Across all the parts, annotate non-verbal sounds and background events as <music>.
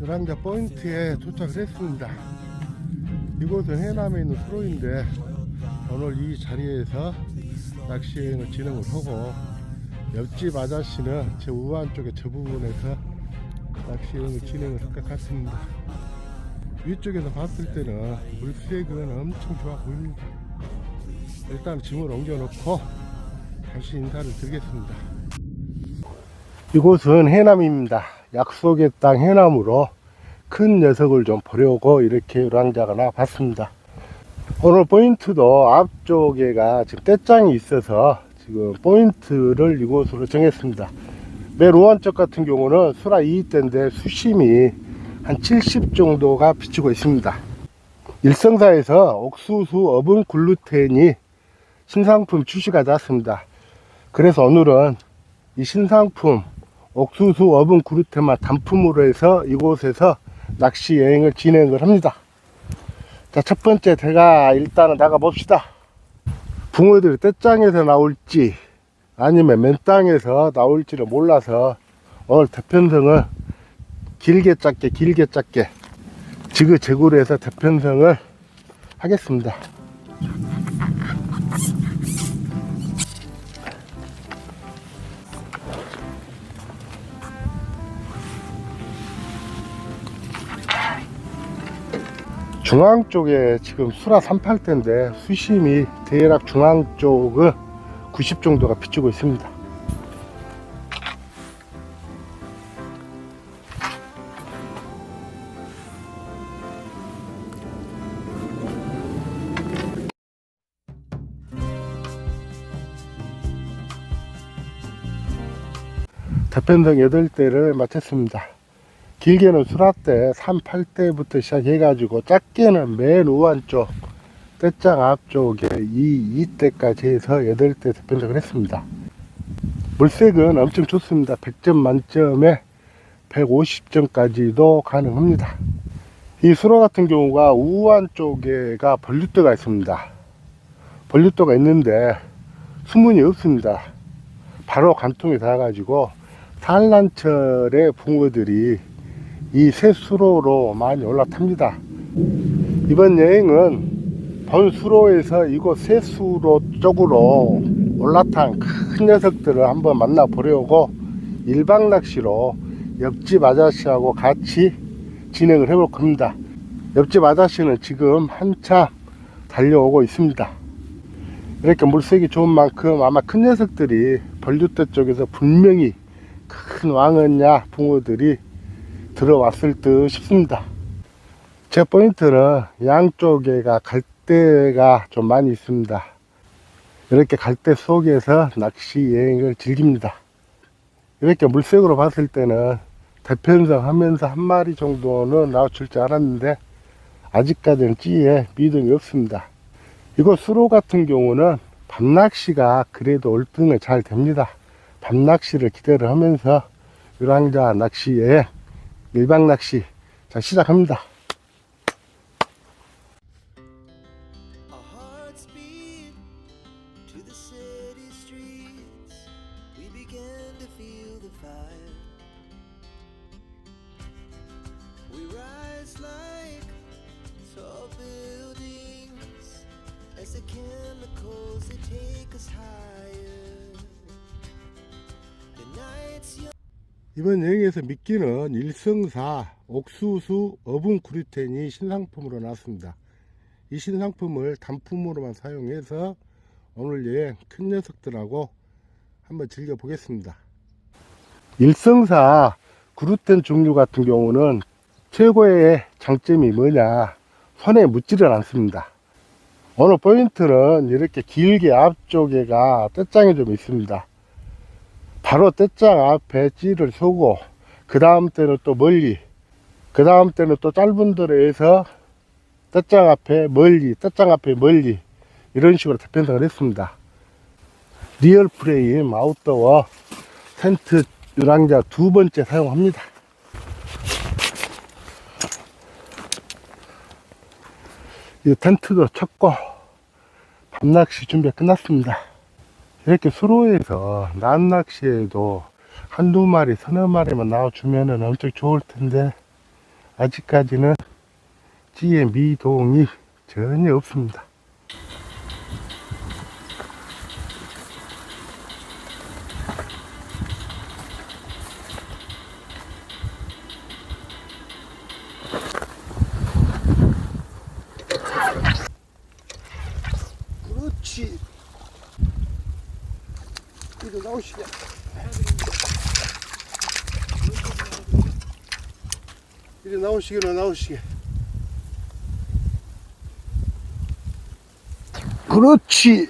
요랑자 포인트에 도착을 했습니다. 이곳은 해남에 있는 수로인데 오늘 이 자리에서 낚시 여행을 진행을 하고 옆집 아저씨는 제 우한 쪽에 저 부분에서 낚시 여행을 진행을 할 것 같습니다. 위쪽에서 봤을 때는 물색은 엄청 좋아 보입니다. 일단 짐을 옮겨놓고 다시 인사를 드리겠습니다. 이곳은 해남입니다. 약속의 땅 해남으로 큰 녀석을 좀 보려고 이렇게 유랑자가 나 봤습니다. 오늘 포인트도 앞쪽에가 지금 떼짱이 있어서 지금 포인트를 이곳으로 정했습니다. 맨 오른쪽 같은 경우는 수라 2대인데 수심이 한 70 정도가 비치고 있습니다. 일성사에서 옥수수 어분 글루텐이 신상품 출시가 되었습니다. 그래서 오늘은 이 신상품 옥수수 어분 그루테만 단품으로 해서 이곳에서 낚시 여행을 진행을 합니다. 자, 첫 번째 제가 일단은 나가 봅시다. 붕어들이 떼짱에서 나올지 아니면 맨땅에서 나올지를 몰라서 오늘 대편성을 길게 짧게 길게 짧게 지그재그로 해서 대편성을 하겠습니다. 중앙 쪽에 지금 수라 38대인데 수심이 대략 중앙 쪽은 90 정도가 비추고 있습니다. 대편성 8대를 마쳤습니다. 길게는 수라대 3, 8대부터 시작해가지고 작게는 맨 우한 쪽 떼짱 앞쪽에 이 2대까지 해서 8대 대편성을 했습니다. 물색은 엄청 좋습니다. 100점 만점에 150점까지도 가능합니다. 이 수로 같은 경우가 우한 쪽에가 벌류대가 있습니다. 벌류대가 있는데 수문이 없습니다. 바로 간통에 닿아가지고 산란철의 붕어들이 이 새수로로 많이 올라탑니다. 이번 여행은 본수로에서 이곳 새수로 쪽으로 올라탄 큰 녀석들을 한번 만나보려고 일박 낚시로 옆집 아저씨하고 같이 진행을 해볼 겁니다. 옆집 아저씨는 지금 한참 달려오고 있습니다. 이렇게 물색이 좋은 만큼 아마 큰 녀석들이 벌류대 쪽에서 분명히 큰 왕은야 붕어들이 들어왔을 듯 싶습니다. 제 포인트는 양쪽에가 갈대가 좀 많이 있습니다. 이렇게 갈대 속에서 낚시 여행을 즐깁니다. 이렇게 물색으로 봤을 때는 대편성 하면서 한 마리 정도는 나와줄 줄 알았는데 아직까지는 찌에 믿음이 없습니다. 이거 수로 같은 경우는 밤낚시가 그래도 월등히 잘 됩니다. 밤낚시를 기대를 하면서 유랑자 낚시 여행 일박 낚시 자 시작합니다. Chemicals they take us higher. The night's young. 이번 여행에서 미끼는 일성사 옥수수 어분 구리텐이 신상품으로 나왔습니다. 이 신상품을 단품으로만 사용해서 오늘 여행 큰 녀석들하고 한번 즐겨보겠습니다. 일성사 구루텐 종류 같은 경우는 최고의 장점이 뭐냐 손에 묻지를 않습니다. 오늘 포인트는 이렇게 길게 앞쪽에가 떼짱이 좀 있습니다. 바로 떼짱 앞에 찌를 쏘고 그 다음 때는 또 멀리 그 다음 때는 또 짧은 데에서 떼짱 앞에 멀리 떼짱 앞에 멀리 이런 식으로 대편성을 했습니다. 리얼 프레임 아웃도어 텐트 유랑자 두 번째 사용합니다. 이 텐트도 쳤고 밤낚시 준비 끝났습니다 이렇게 수로에서 낮낚시에도 한두 마리, 서너 마리만 나와주면은 엄청 좋을 텐데, 아직까지는 찌의 미동이 전혀 없습니다. 그렇지. 이리 나오시게. 이리 나오시기로 나오시게. 그렇지.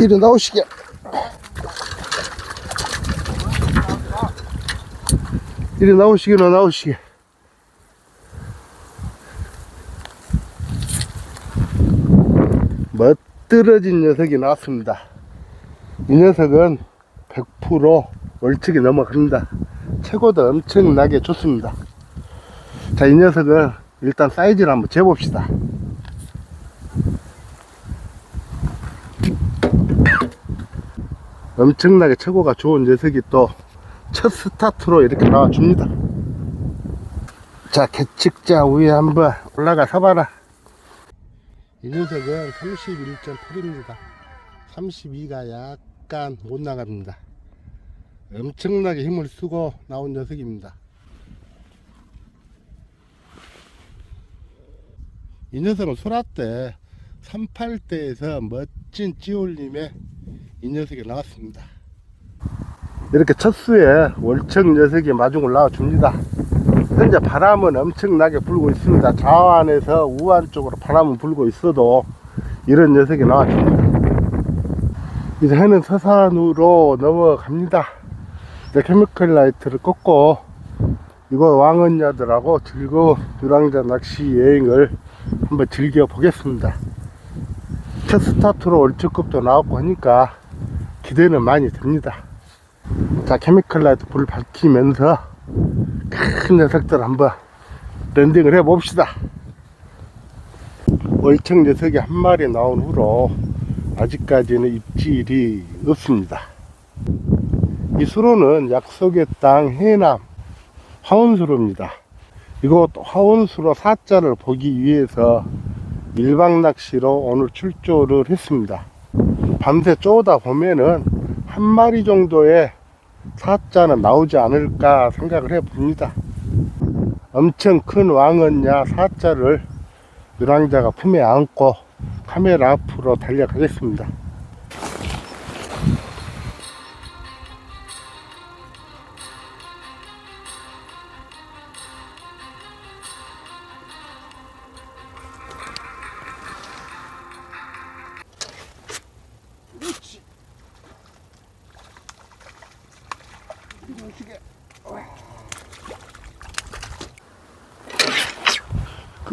이리 나오시게. 이리 나오시기로 나오시게. 멋들어진 녀석이 나왔습니다. 이 녀석은 100% 월척이 넘어갑니다. 최고도 엄청나게 좋습니다. 자, 이 녀석은 일단 사이즈를 한번 재봅시다. <coughs> 엄청나게 최고가 좋은 녀석이 또 첫 스타트로 이렇게 나와줍니다. 자, 개측자 위에 한번 올라가 서봐라. 이 녀석은 31.8입니다. 32가 약간 못 나갑니다. 엄청나게 힘을 쓰고 나온 녀석입니다. 이 녀석은 소라대 38대에서 멋진 찌올림에 이 녀석이 나왔습니다. 이렇게 첫 수에 월척 녀석이 마중을 나와줍니다. 현재 바람은 엄청나게 불고 있습니다. 좌안에서 우안 쪽으로 바람은 불고 있어도 이런 녀석이 나와줍니다. 이제 해는 서산으로 넘어갑니다. 이제 케미컬 라이트를 꽂고 이거 왕언녀들하고 즐거운 유랑자 낚시 여행을 한번 즐겨 보겠습니다. 첫 스타트로 월척급도 나왔고 하니까 기대는 많이 됩니다. 자, 케미컬 라이트 불 밝히면서 큰 녀석들 한번 랜딩을 해 봅시다. 월척 녀석이 한 마리 나온 후로 아직까지는 입질이 없습니다. 이 수로는 약속의 땅 해남 화원수로입니다. 이곳 화원수로 사자를 보기 위해서 일박 낚시로 오늘 출조를 했습니다. 밤새 쪼다 보면은 한 마리 정도의 사자는 나오지 않을까 생각을 해 봅니다. 엄청 큰 왕언야 사자를 유랑자가 품에 안고 카메라 앞으로 달려가겠습니다.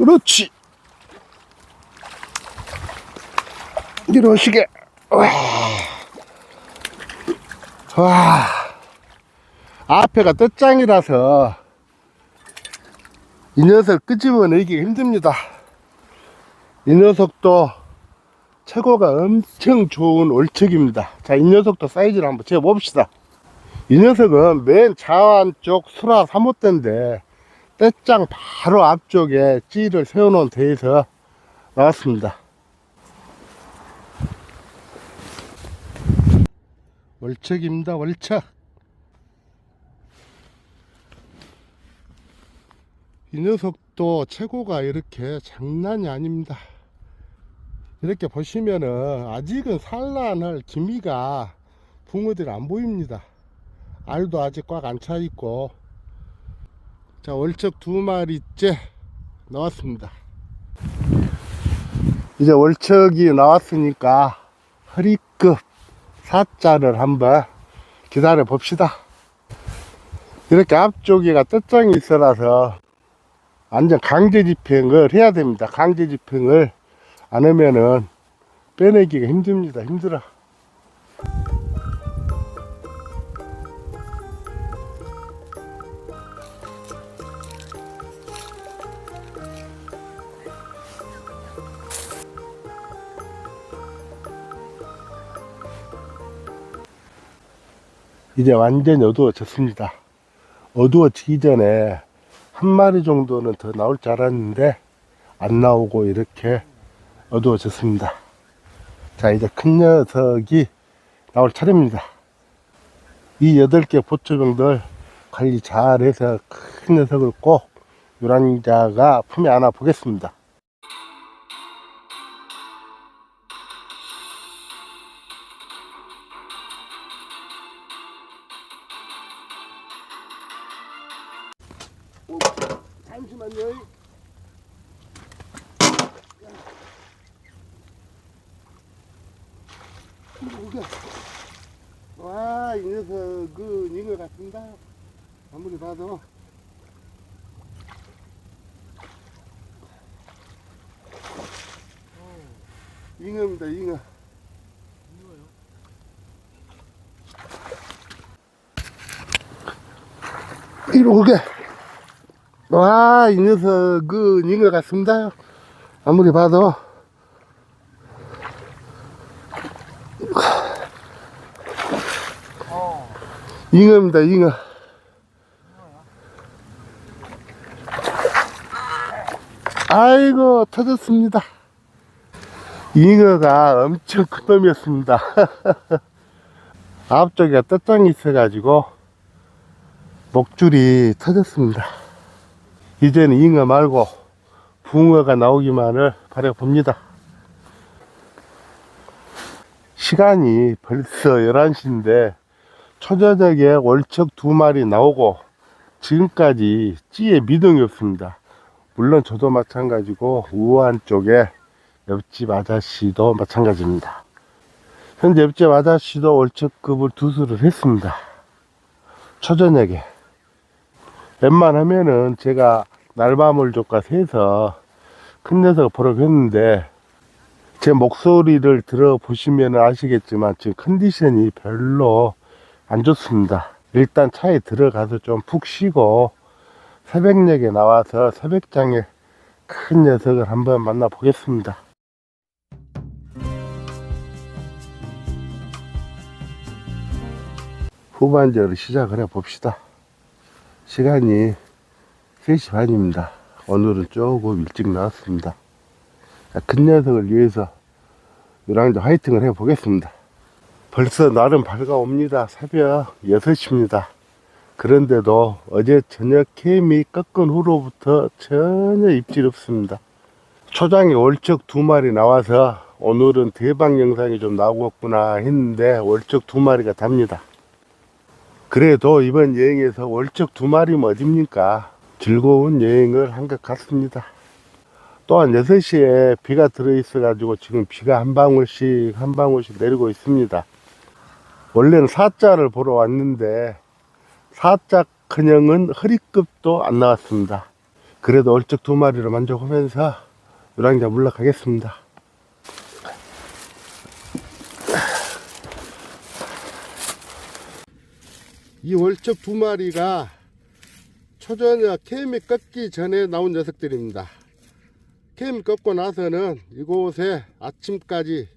그렇지. 이러시게. 와. 와. 앞에가 떼짱이라서 이 녀석 끄집어내기 힘듭니다. 이 녀석도 최고가 엄청 좋은 올척입니다. 자, 이 녀석도 사이즈를 한번 재봅시다. 이 녀석은 맨 좌안 쪽 수라 3호대인데 떼짱 바로 앞쪽에 찌를 세워놓은 데에서 나왔습니다. 월척입니다, 월척. 이 녀석도 최고가 이렇게 장난이 아닙니다. 이렇게 보시면은 아직은 산란할 기미가 붕어들이 안 보입니다. 알도 아직 꽉 안 차 있고 자 월척 두 마리째 나왔습니다. 이제 월척이 나왔으니까 허리급 사자를 한번 기다려 봅시다. 이렇게 앞쪽에가 떼짱이 있어라서 완전 강제 집행을 해야 됩니다. 강제 집행을 안 하면은 빼내기가 힘듭니다. 힘들어. 이제 완전히 어두워졌습니다. 어두워지기 전에 한 마리 정도는 더 나올 줄 알았는데 안 나오고 이렇게 어두워졌습니다. 자, 이제 큰 녀석이 나올 차례입니다. 이 여덟 개 보초병들 관리 잘해서 큰 녀석을 꼭 유랑자가 품에 안아 보겠습니다. 와, 이 녀석, 그, 잉어 같습니다. 아무리 봐도. 잉어입니다, 잉어. 이리 오게. 와, 이 녀석, 그, 잉어 같습니다. 아무리 봐도. 잉어입니다, 잉어. 아이고, 터졌습니다. 잉어가 엄청 큰 놈이었습니다. <laughs> 앞쪽에 떼짱이 있어가지고, 목줄이 터졌습니다. 이제는 잉어 말고, 붕어가 나오기만을 바라봅니다. 시간이 벌써 11시인데, 초저녁에 월척 두 마리 나오고 지금까지 찌에 미동이 없습니다. 물론 저도 마찬가지고 우한 쪽에 옆집 아저씨도 마찬가지입니다. 현재 옆집 아저씨도 월척급을 두 수를 했습니다. 초저녁에 웬만하면은 제가 날밤을족과 세서 큰 녀석 보러 했는데 제 목소리를 들어보시면 아시겠지만 지금 컨디션이 별로 안 좋습니다. 일단 차에 들어가서 좀 푹 쉬고 새벽녘에 나와서 새벽장에 큰 녀석을 한번 만나 보겠습니다. 후반전을 시작을 해 봅시다. 시간이 3시 반입니다. 오늘은 조금 일찍 나왔습니다. 자, 큰 녀석을 위해서 유랑자 화이팅을 해 보겠습니다. 벌써 날은 밝아옵니다. 새벽 6시입니다. 그런데도 어제 저녁 캠이 꺾은 후로부터 전혀 입질 없습니다. 초장에 월척 두 마리 나와서 오늘은 대박 영상이 좀 나오겠구나 했는데 월척 두 마리가 답니다. 그래도 이번 여행에서 월척 두 마리면 어딥니까? 즐거운 여행을 한 것 같습니다. 또한 6시에 비가 들어있어 가지고 지금 비가 한 방울씩 한 방울씩 내리고 있습니다. 원래는 사자를 보러 왔는데 사자 큰형은 허리급도 안 나왔습니다. 그래도 얼쩍 두 마리로 만족하면서 유랑자 물러가겠습니다. 이 월척 두 마리가 초저녁 캠이 꺾기 전에 나온 녀석들입니다. 캠 꺾고 나서는 이곳에 아침까지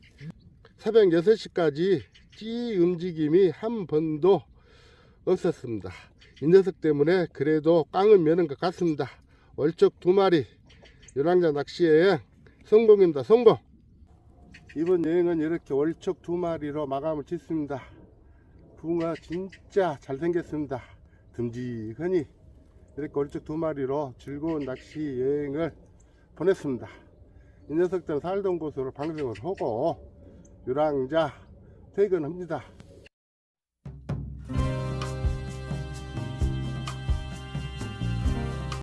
새벽 6시까지 찌 움직임이 한 번도 없었습니다. 이 녀석 때문에 그래도 깡은 면은 것 같습니다. 월척 두 마리 유랑자 낚시 여행 성공입니다. 성공! 이번 여행은 이렇게 월척 두 마리로 마감을 짓습니다. 붕어 진짜 잘생겼습니다. 듬직하니 이렇게 월척 두 마리로 즐거운 낚시 여행을 보냈습니다. 이 녀석들은 살던 곳으로 방송을 하고 유랑자 퇴근합니다.